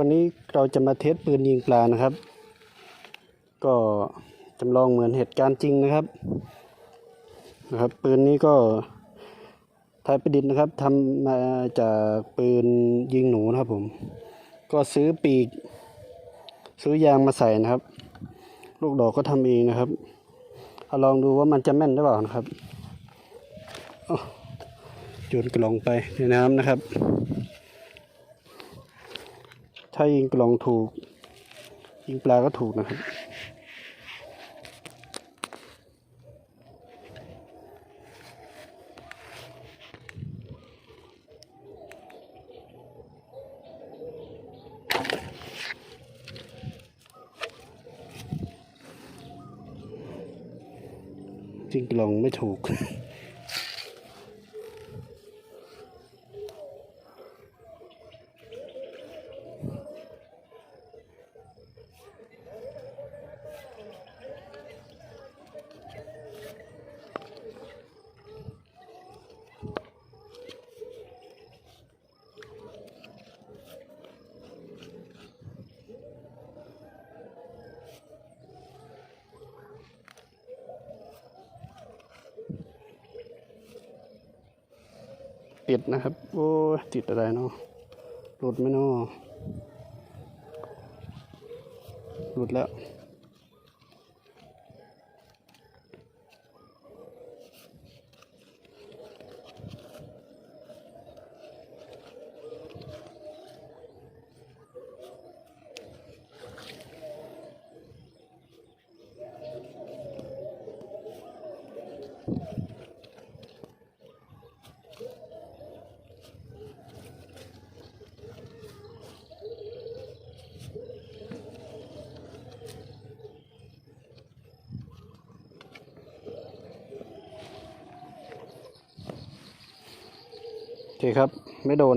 วันนี้เราจะมาเทสปืนยิงปลานะครับ ก็จำลองเหมือนเหตุการณ์จริงนะครับนะครับ ปืนนี้ก็ไทยประดิษฐ์นะครับทำมาจากปืนยิงหนูนะครับผม ก็ซื้อปีก ซื้อยางมาใส่นะครับ ลูกดอกก็ทำเองนะครับเอาลองดูว่ามันจะแม่นหรือเปล่านะครับโยนกล่องไปในน้ำนะครับ ถ้ายิงกลองถูก ยิงปลาก็ถูกนะครับยิงกลองไม่ถูก ติดนะครับ โอ้ติดอะไรเนาะหลุดไหมเนาะหลุดแล้ว โอเคครับ ไม่โดน